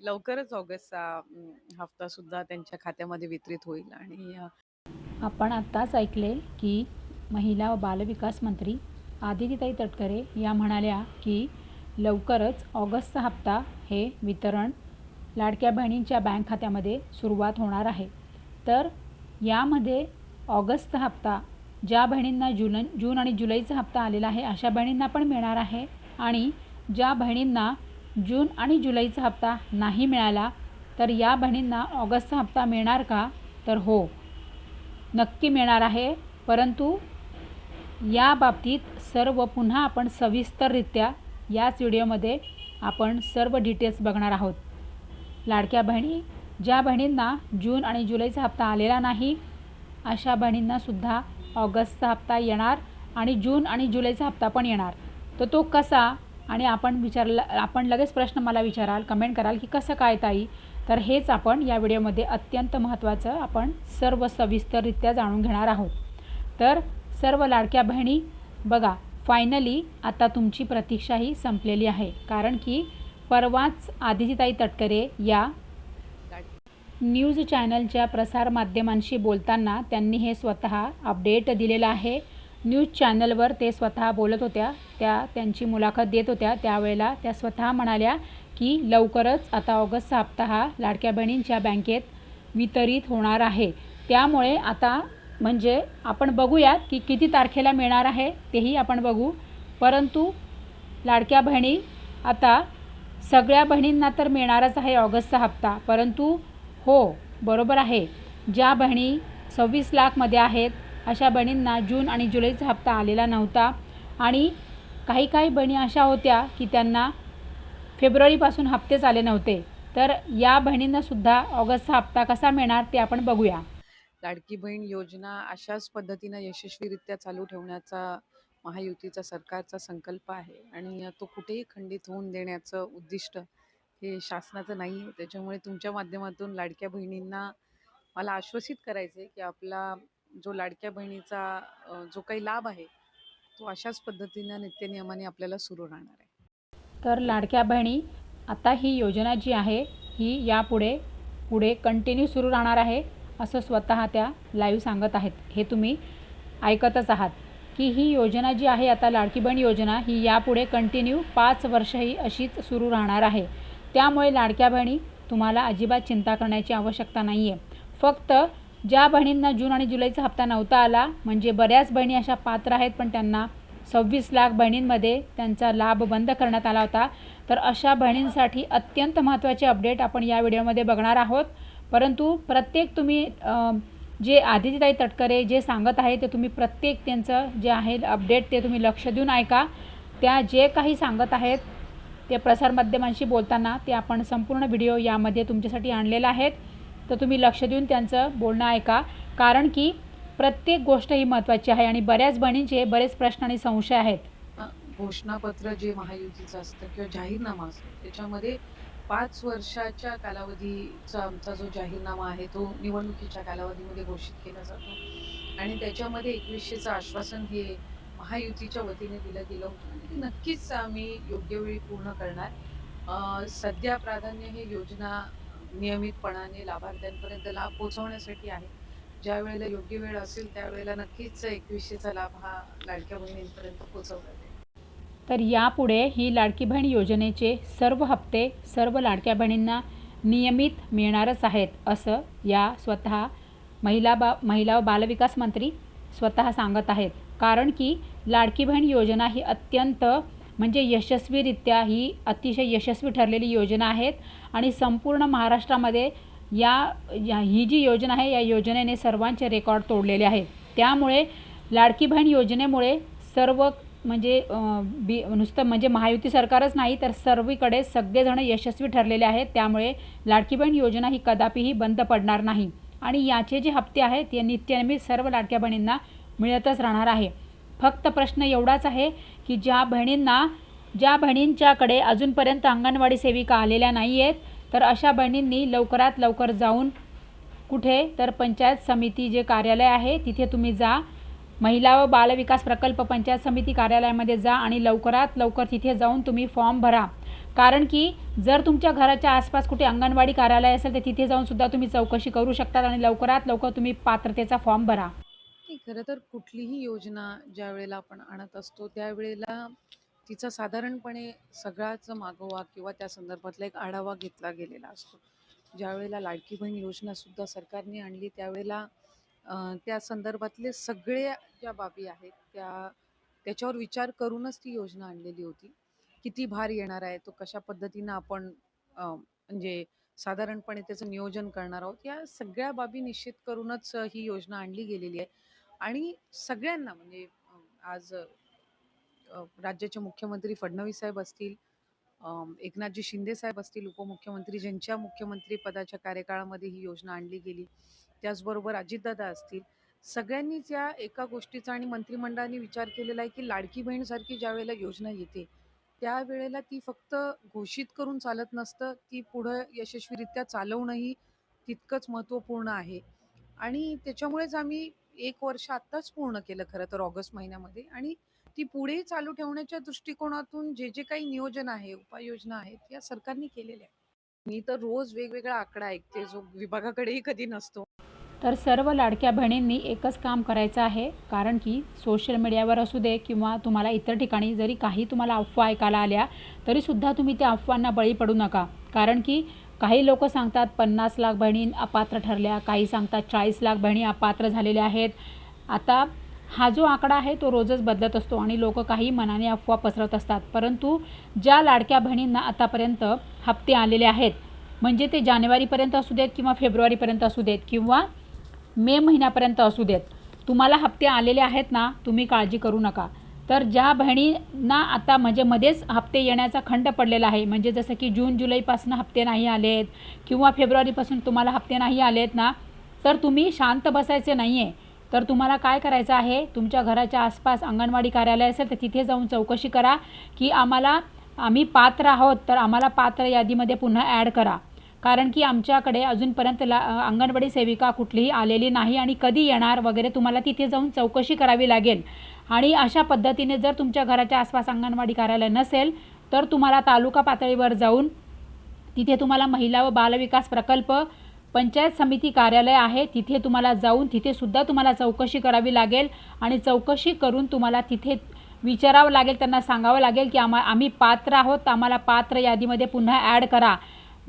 लवकरच ऑगस्टचा अं, हफ्ता सुद्धा त्यांच्या खात्यामध्ये वितरित होईल आणि आपण आत्ताच ऐकले की महिला व बालविकास मंत्री आदितीताई तटकरे या म्हणाल्या की लवकरच ऑगस्टचा हप्ता हे वितरण लाडक्या बहिणींच्या बँक खात्यामध्ये सुरुवात होणार आहे. तर यामध्ये ऑगस्टचा हप्ता ज्या बहिणींना जुन जून आणि जुलैचा हप्ता आलेला आहे अशा बहिणींना पण मिळणार आहे आणि ज्या बहिणींना जून आणि जुलैचा हप्ता नाही मिळाला तर या बहिणींना ऑगस्टचा हप्ता मिळणार का? तर हो नक्की मिळणार आहे. परंतु या बाबतीत सर्व पुन्हा आपण सविस्तररित्या याच व्हिडिओमध्ये आपण सर्व डिटेल्स बघणार आहोत. लाडक्या बहिणी ज्या बहिणींना जून आणि जुलैचा हप्ता आलेला नाही अशा बहिणींनासुद्धा ऑगस्टचा हप्ता येणार आणि जून आणि जुलैचा हप्ता पण येणार. तर तो कसा? आणि आपण विचारला आपण लगेच प्रश्न मला विचाराल कमेंट कराल की कसं काय ताई? तर हेच आपण या व्हिडिओमध्ये अत्यंत महत्त्वाचं आपण सर्व सविस्तररित्या जाणून घेणार आहोत. तर सर्व लाडक्या बहिणी बघा फायनली आता तुमची प्रतीक्षाही संपलेली आहे. कारण की परवाच आदितीताई तटकरे या न्यूज चॅनलच्या प्रसारमाध्यमांशी बोलताना त्यांनी हे स्वतः अपडेट दिलेलं आहे. न्यूज चॅनलवर ते स्वतः बोलत होत्या त्या त्यांची मुलाखत देत होत्या. त्यावेळेला त्या स्वतः म्हणाल्या की लवकरच आता ऑगस्ट हप्ता हा लाडक्या बहिणींच्या बँकेत वितरित होणार आहे. त्यामुळे आता म्हणजे आपण बघूयात की किती तारखेला मिळणार आहे तेही आपण बघू. परंतु लाडक्या बहिणी आता सगळ्या बहिणींना तर मिळणारच आहे ऑगस्टचा हप्ता परंतु हो बरोबर आहे. ज्या बहिणी सव्वीस लाखमध्ये आहेत अशा बहिणींना जून आणि जुलैचा हप्ता आलेला नव्हता. आणि काही काही बहिणी अशा होत्या की त्यांना फेब्रुवारीपासून हप्तेच आले नव्हते. तर या बहिणींनासुद्धा ऑगस्टचा हप्ता कसा मिळणार ते आपण बघूया. लाडकी बहीण योजना अशाच पद्धतीनं यशस्वीरित्या चालू ठेवण्याचा महायुतीचा सरकारचा संकल्प आहे आणि तो कुठेही खंडित होऊन देण्याचं उद्दिष्ट हे शासनाचं नाही आहे. त्याच्यामुळे तुमच्या माध्यमातून लाडक्या बहिणींना मला आश्वासित करायचं आहे की आपला जो लाडक्या बहिणीचा जो काही लाभ आहे तो अशाच पद्धतीनं नित्यनियमाने आपल्याला सुरू राहणार आहे. तर लाडक्या बहिणी आता ही योजना जी आहे ही यापुढे पुढे कंटिन्यू सुरू राहणार आहे असं स्वतः त्या लाईव्ह सांगत आहेत. हे तुम्ही ऐकतच आहात. की ही योजना जी आहे आता लाडकी बहीण योजना ही यापुढे कंटिन्यू पाच वर्ष ही अशीच सुरू राहणार आहे. त्यामुळे लाडक्या बहिणी तुम्हाला अजिबात चिंता करण्याची आवश्यकता नाही आहे फक्त ज्या बहिणींना जून आणि जुलैचा हप्ता नव्हता आला म्हणजे बऱ्याच बहिणी अशा पात्र आहेत पण त्यांना सव्वीस लाख बहिणींमध्ये त्यांचा लाभ बंद करण्यात आला होता. तर अशा बहिणींसाठी अत्यंत महत्त्वाचे अपडेट आपण या व्हिडिओमध्ये बघणार आहोत. परंतु प्रत्येक तुम्ही जे आदितीताई तटकरे जे सांगत आहे ते तुम्ही प्रत्येक त्यांचं जे आहे अपडेट ते तुम्ही लक्ष देऊन ऐका. त्या जे काही सांगत आहेत ते प्रसारमाध्यमांशी बोलताना ते आपण संपूर्ण व्हिडिओ यामध्ये तुमच्यासाठी आणलेला आहेत. तर तुम्ही लक्ष देऊन त्यांचं बोलणं ऐका. कारण की प्रत्येक गोष्ट ही महत्त्वाची आहे आणि बऱ्याच बहिणींचे बरेच प्रश्न आणि संशय आहेत. घोषणापत्र जे महायुतीचं असतं किंवा जाहीरनामा असतो त्याच्यामध्ये पाच वर्षाच्या कालावधीचा आमचा जो जाहीरनामा आहे तो निवडणुकीच्या कालावधीमध्ये घोषित केला जातो. आणि त्याच्यामध्ये एकवीसशेचं आश्वासन हे महायुतीच्या वतीने दिलं गेलं होतं. आणि ते नक्कीच आम्ही योग्य वेळी पूर्ण करणार. सध्या प्राधान्य हे योजना नियमितपणाने लाभार्थ्यांपर्यंत लाभ पोहोचवण्यासाठी आहे. ज्या वेळेला योग्य वेळ असेल त्यावेळेला नक्कीच एकवीसशेचा लाभ हा लाडक्या बहिणींपर्यंत पोहोचवला जाईल. तर यापुढे ही लाडकी बहीण योजनेचे सर्व हप्ते सर्व लाडक्या बहिणींना नियमित मिळणारच आहेत असं या स्वतः महिला बा महिला व बालविकास मंत्री स्वतः सांगत आहेत. कारण की लाडकी बहीण योजना ही अत्यंत म्हणजे यशस्वीरित्या ही अतिशय यशस्वी ठरलेली योजना आहेत. आणि संपूर्ण महाराष्ट्रामध्ये या या ही जी योजना आहे या योजनेने सर्वांचे रेकॉर्ड तोडलेले आहेत. त्यामुळे लाडकी बहीण योजनेमुळे सर्व म्हणजे बी नुसतं म्हणजे महायुती सरकारच नाही तर सर्वीकडे सगळेजण यशस्वी ठरलेले आहेत. त्यामुळे लाडकी बहीण योजना ही कदापिही बंद पडणार नाही. आणि याचे जे हप्ते आहेत ते नित्यनियमित सर्व लाडक्या बहिणींना मिळतच राहणार आहे. फक्त प्रश्न एवढाच आहे की ज्या बहिणींना ज्या बहिणींच्याकडे अजूनपर्यंत अंगणवाडी सेविका आलेल्या नाही आहेत तर अशा बहिणींनी लवकरात लवकर जाऊन कुठे तर पंचायत समिती जे कार्यालय आहे तिथे तुम्ही जा. महिला व बालविकास प्रकल्प पंचायत समिती कार्यालयामध्ये जा आणि लवकरात लवकर तिथे जाऊन तुम्ही फॉर्म भरा. कारण की जर तुमच्या घराच्या आसपास कुठे अंगणवाडी कार्यालय असेल तर तिथे जाऊन सुद्धा तुम्ही चौकशी करू शकतात आणि लवकरात लवकर तुम्ही पात्रतेचा फॉर्म भरा. नाही खरं तर कुठलीही योजना ज्या वेळेला आपण आणत असतो त्यावेळेला तिचा साधारणपणे सगळाच मागोवा किंवा त्या संदर्भातला एक आढावा घेतला गेलेला असतो. ज्या वेळेला लाडकी बहीण योजनासुद्धा सरकारने आणली त्यावेळेला त्या संदर्भातले सगळे ज्या बाबी आहेत त्या त्याच्यावर विचार करूनच ती योजना आणलेली होती. किती भार येणार आहे तो कशा पद्धतीनं आपण म्हणजे साधारणपणे त्याचं नियोजन करणार आहोत या सगळ्या बाबी निश्चित करूनच ही योजना आणली गेलेली आहे. आणि सगळ्यांना म्हणजे आज राज्याचे मुख्यमंत्री फडणवीस साहेब असतील एकनाथजी शिंदे साहेब असतील उपमुख्यमंत्री ज्यांच्या मुख्यमंत्री पदाच्या कार्यकाळामध्ये ही योजना आणली गेली त्याचबरोबर अजितदादा असतील सगळ्यांनीच या एका गोष्टीचा आणि मंत्रिमंडळाने विचार केलेला आहे की लाडकी बहीणसारखी ज्या वेळेला योजना येते त्यावेळेला ती फक्त घोषित करून चालत नसतं ती पुढं यशस्वीरित्या चालवणंही तितकंच महत्त्वपूर्ण आहे. आणि त्याच्यामुळेच आम्ही एक वर्ष आत्ताच पूर्ण केलं खरं तर ऑगस्ट महिन्यामध्ये. आणि ती पुढे चालू ठेवण्याच्या दृष्टिकोनातून जे जे काही नियोजन आहे उपाययोजना आहेत या सरकारने केलेल्या आहेत. मी तर रोज वेगवेगळा आकडा ऐकते जो विभागाकडेही कधी नसतो. तर सर्व लाडक्या बहिणींनी एकच काम करायचं आहे कारण की सोशल मीडियावर असू दे किंवा तुम्हाला इतर ठिकाणी जरी काही तुम्हाला अफवा ऐकायला आल्या तरीसुद्धा तुम्ही त्या अफवांना बळी पडू नका. कारण की काही लोक सांगतात पन्नास लाख बहिणी अपात्र ठरल्या काही सांगतात चाळीस लाख बहिणी अपात्र झालेल्या आहेत. आता हा जो आकडा आहे तो रोजच बदलत असतो आणि लोक काही मनाने अफवा पसरत असतात. परंतु ज्या लाडक्या बहिणींना आतापर्यंत हप्ते आलेले आहेत म्हणजे ते जानेवारीपर्यंत असू देत किंवा फेब्रुवारीपर्यंत असू देत किंवा मे महिन्यापर्यंत असू देत तुम्हाला हप्ते आलेले आहेत ना तुम्ही काळजी करू नका. तर ज्या बहिणींना आता म्हणजे मध्येच हप्ते येण्याचा खंड पडलेला आहे म्हणजे जसं की जून जुलैपासून हप्ते नाही आले आहेत किंवा फेब्रुवारीपासून तुम्हाला हप्ते नाही आले आहेत ना तर तुम्ही शांत बसायचे नाही आहे तर तुम्हाला काय करायचं आहे? तुमच्या घराच्या आसपास अंगणवाडी कार्यालय असेल तर तिथे जाऊन चौकशी करा की आम्हाला आम्ही पात्र आहोत तर आम्हाला पात्र यादीमध्ये पुन्हा ॲड करा. कारण की आमच्याकडे अजूनपर्यंत ला अंगणवाडी सेविका कुठलीही आलेली नाही आणि कधी येणार वगैरे तुम्हाला तिथे जाऊन चौकशी करावी लागेल. आणि अशा पद्धतीने जर तुमच्या घराच्या आसपास अंगणवाडी कार्यालय नसेल तर तुम्हाला तालुका पातळीवर जाऊन तिथे तुम्हाला महिला व बालविकास प्रकल्प पंचायत समिती कार्यालय आहे तिथे तुम्हाला जाऊन तिथेसुद्धा तुम्हाला चौकशी करावी लागेल. आणि चौकशी करून तुम्हाला तिथे विचारावं लागेल त्यांना सांगावं लागेल की आम्हा आम्ही पात्र आहोत आम्हाला पात्र यादीमध्ये पुन्हा ॲड करा.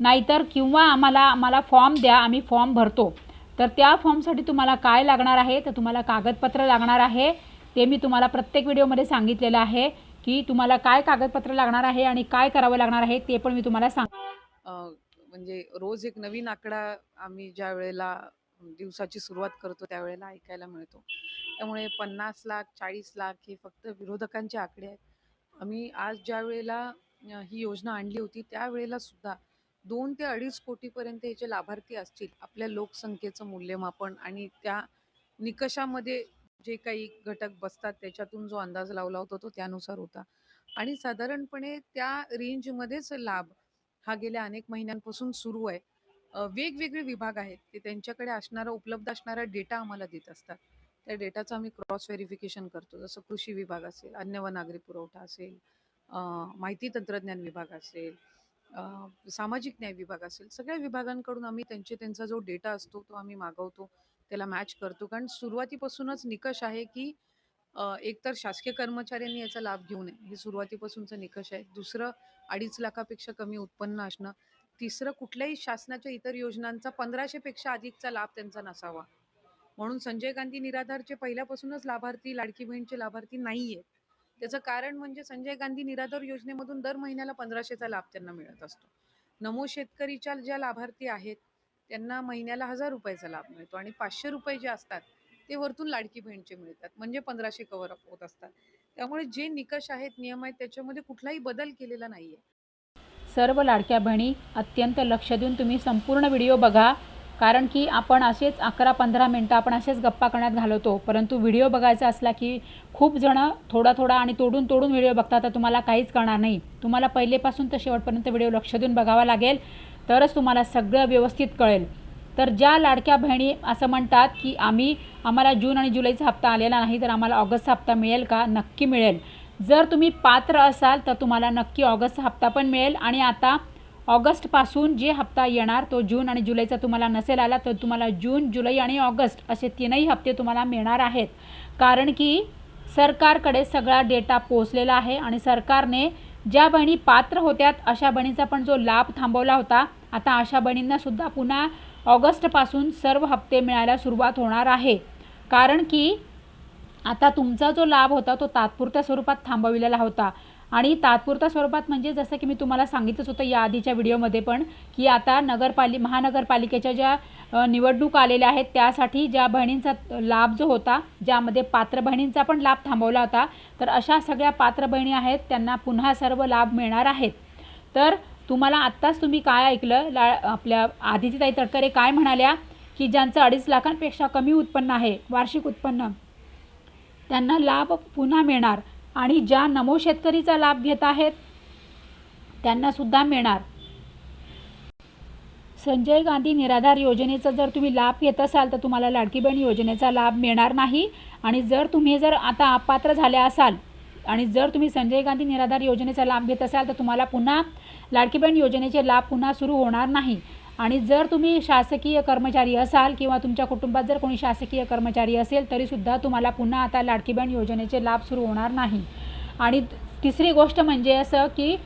नाहीतर किंवा आम्हाला आम्हाला फॉर्म द्या आम्ही फॉर्म भरतो. तर त्या फॉर्मसाठी तुम्हाला काय लागणार आहे? तर तुम्हाला कागदपत्र लागणार आहे. ते मी तुम्हाला प्रत्येक व्हिडिओमध्ये सांगितलेलं आहे की तुम्हाला काय कागदपत्र लागणार आहे आणि काय करावं लागणार आहे ते पण मी तुम्हाला सांग म्हणजे रोज एक नवीन आकडा आम्ही ज्या वेळेला दिवसाची सुरुवात करतो त्यावेळेला ऐकायला मिळतो. त्यामुळे पन्नास लाख चाळीस लाख हे फक्त विरोधकांचे आकडे आहेत. आम्ही आज ज्या वेळेला ही योजना आणली होती त्यावेळेला सुद्धा दोन ते अडीच कोटीपर्यंत हे जे लाभार्थी असतील आपल्या लोकसंख्येचं मूल्यमापन आणि त्या निकषामध्ये जे काही घटक बसतात त्याच्यातून जो अंदाज लावला होता तो त्यानुसार होता. आणि साधारणपणे त्या रेंजमध्येच लाभ हा गेल्या अनेक महिन्यांपासून सुरू आहे. वेगवेगळे विभाग आहेत ते त्यांच्याकडे असणारा उपलब्ध असणारा डेटा आम्हाला देत असतात. त्या डेटाचं आम्ही क्रॉस व्हेरिफिकेशन करतो. जसं कृषी विभाग असेल अन्न व नागरी पुरवठा असेल माहिती तंत्रज्ञान विभाग असेल सामाजिक न्याय विभाग असेल सगळ्या विभागांकडून आम्ही त्यांचे त्यांचा जो डेटा असतो तो आम्ही मागवतो त्याला मॅच करतो. कारण सुरुवातीपासूनच निकष आहे की एकतर शासकीय कर्मचाऱ्यांनी याचा लाभ घेऊ नये हे सुरुवातीपासूनचा निकष आहे. दुसरं अडीच लाखापेक्षा कमी उत्पन्न असणं तिसरं कुठल्याही शासनाच्या इतर योजनांचा पंधराशेपेक्षा अधिकचा लाभ त्यांचा नसावा. म्हणून संजय गांधी निराधारचे पहिल्यापासूनच लाभार्थी लाडकी बहीणचे लाभार्थी नाही आहेत त्याचं कारण म्हणजे संजय गांधी निराधार योजनेमधून दर महिन्याला पंधराशेचा लाभ त्यांना मिळत असतो. नमो शेतकरीच्या ज्या लाभार्थी आहेत त्यांना महिन्याला हजार रुपयाचा लाभ मिळतो आणि पाचशे रुपये जे असतात ते वरतून लाडकी बहीणचे मिळतात. म्हणजे पंधराशे कव्हर अप होत असतात. त्यामुळे जे निकष आहेत नियम आहेत त्याच्यामध्ये कुठलाही बदल केलेला नाही आहे सर्व लाडक्या बहिणी अत्यंत लक्ष देऊन तुम्ही संपूर्ण व्हिडिओ बघा. कारण की आपण असेच अकरा पंधरा मिनटं आपण असेच गप्पा करण्यात घालवतो. परंतु व्हिडिओ बघायचा असला की खूप जणं थोडा थोडा आणि तोडून तोडून व्हिडिओ बघतात. तर तुम्हाला काहीच कळणार नाही. तुम्हाला पहिलेपासून तर शेवटपर्यंत व्हिडिओ लक्ष देऊन बघावा लागेल. तरच तुम्हाला सगळं व्यवस्थित कळेल. तर ज्या लाडक्या बहिणी असं म्हणतात की आम्ही आम्हाला जून आणि जुलैचा हप्ता आलेला नाही तर आम्हाला ऑगस्टचा हप्ता मिळेल का? नक्की मिळेल. जर तुम्ही पात्र असाल तर तुम्हाला नक्की ऑगस्टचा हप्ता पण मिळेल. आणि आता ऑगस्टपासून जे हप्ता येणार तो जून आणि जुलैचा तुम्हाला नसेल आला तर तुम्हाला जून जुलै आणि ऑगस्ट असे तीनही हप्ते तुम्हाला मिळणार आहेत. कारण की सरकारकडे सगळा डेटा पोचलेला आहे आणि सरकारने ज्या बहिणी पात्र होत्यात अशा बहिणीचा पण जो लाभ थांबवला होता आता अशा बहिणींनासुद्धा पुन्हा ऑगस्टपासून सर्व हप्ते मिळायला सुरुवात होणार आहे. कारण की आता तुमचा जो लाभ होता तो तात्पुरत्या स्वरूपात थांबविलेला होता. आणि तात्पुरत्या स्वरूपात म्हणजे जसं की मी तुम्हाला सांगितलंच होतं या आधीच्या व्हिडिओमध्ये पण की आता नगरपाली महानगरपालिकेच्या ज्या निवडणूक आलेल्या आहेत त्यासाठी ज्या बहिणींचा लाभ जो होता ज्यामध्ये पात्र बहिणींचा पण लाभ थांबवला होता तर अशा सगळ्या पात्र बहिणी आहेत त्यांना पुन्हा सर्व लाभ मिळणार आहेत. तर तुम्हाला आत्ताच तुम्ही काय ऐकलं ला आपल्या आदितीताई तटकरे काय म्हणाल्या की ज्यांचं अडीच लाखांपेक्षा कमी उत्पन्न आहे वार्षिक उत्पन्न त्यांना लाभ पुन्हा मिळणार. आणि ज्या नमो शेतकरीचा लाभ घेत आहेत त्यांना सुद्धा मिळणार. संजय गांधी निराधार योजनेचा जर तुम्ही लाभ घेत असाल तर तुम्हाला लाडकी बहीण योजनेचा लाभ मिळणार नाही. आणि जर तुम्ही जर आता अपात्र झाले असाल आणि जर तुम्ही संजय गांधी निराधार योजनेचा लाभ घेत असाल तर तुम्हाला पुन्हा लाडकी बहीण योजनेचे लाभ पुन्हा सुरू होणार नाही. आणि जर तुम्ही शासकीय कर्मचारी असाल किंवा तुमच्या कुटुंबात जर कोणी शासकीय कर्मचारी असेल तरीसुद्धा तुम्हाला पुन्हा आता लाडकी बँड योजनेचे लाभ सुरू होणार नाही. आणि तिसरी गोष्ट म्हणजे असं की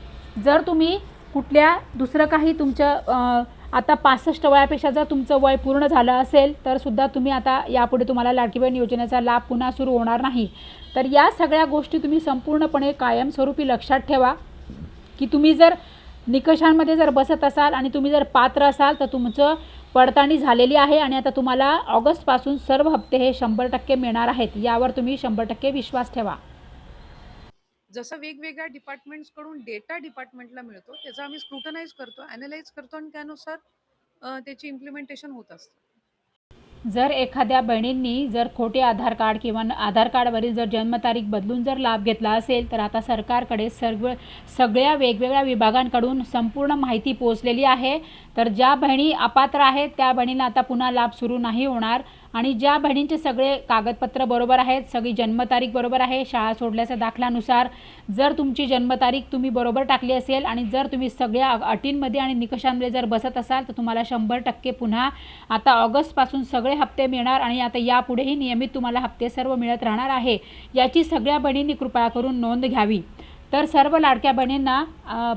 जर तुम्ही कुठल्या दुसरं काही तुमचं आता पासष्ट वयापेक्षा जर तुमचं वय पूर्ण झालं असेल तर सुद्धा तुम्ही आता यापुढे तुम्हाला लाडकी बहीण योजनेचा लाभ पुन्हा सुरू होणार नाही. तर या सगळ्या गोष्टी तुम्ही संपूर्णपणे कायमस्वरूपी लक्षात ठेवा की तुम्ही जर निकषांमध्ये जर बसत असाल आणि तुम्ही जर पात्र असाल तर तुमचं पडताळणी झालेली आहे आणि आता तुम्हाला ऑगस्टपासून सर्व हप्ते हे शंभर टक्के मिळणार आहेत. यावर तुम्ही शंभर टक्के विश्वास ठेवा. जसं वेगवेगळ्या डिपार्टमेंट्सकडून डेटा डिपार्टमेंटला मिळतो त्याचा आम्ही स्क्रुटनाइज करतो अनालाइज करतो आणि त्यानुसार त्याची इम्प्लिमेंटेशन होत असतं. जर एखाद्या बहिणींनी जर खोटे आधार कार्ड किंवा न- आधार कार्डवरील जर जन्मतारीख बदलून जर लाभ घेतला असेल तर आता सरकारकडे सर्व सगळ्या वेगवेगळ्या विभागांकडून संपूर्ण माहिती पोचलेली आहे. तर ज्या बहिणी अपात्र आहेत त्या बहिणीला आता पुन्हा लाभ सुरू नाही होणार. आणि ज्या बहिणींचे सगळे कागदपत्र बरोबर आहेत सगळी जन्मतारीख बरोबर आहे शाळा सोडल्याच्या दाखल्यानुसार जर तुमची जन्मतारीख तुम्ही बरोबर टाकली असेल आणि जर तुम्ही सगळ्या अटींमध्ये आणि निकषांमध्ये जर बसत असाल तर तुम्हाला शंभर टक्के पुन्हा आता ऑगस्टपासून सगळे हप्ते मिळणार आणि आता यापुढेही नियमित तुम्हाला हप्ते सर्व मिळत राहणार आहे. याची सगळ्या बहिणींनी कृपया करून नोंद घ्यावी. तर सर्व लाडक्या बहिणींना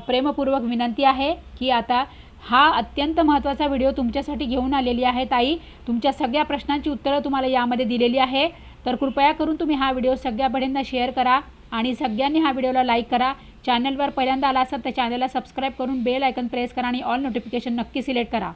प्रेमपूर्वक विनंती आहे की आता हा अत्यंत महत्त्वाचा व्हिडिओ तुमच्यासाठी घेऊन आलेली आहे ताई. तुमच्या सगळ्या प्रश्नांची उत्तरं तुम्हाला यामध्ये दिलेली आहे. तर कृपया करून तुम्ही हा व्हिडिओ सगळ्या बहिणींना शेअर करा आणि सगळ्यांनी हा व्हिडिओला लाईक करा. चॅनलवर पहिल्यांदा आला असाल तर चॅनलला सबस्क्राईब करून बेल आयकन प्रेस करा आणि ऑल नोटिफिकेशन नक्की सिलेक्ट करा.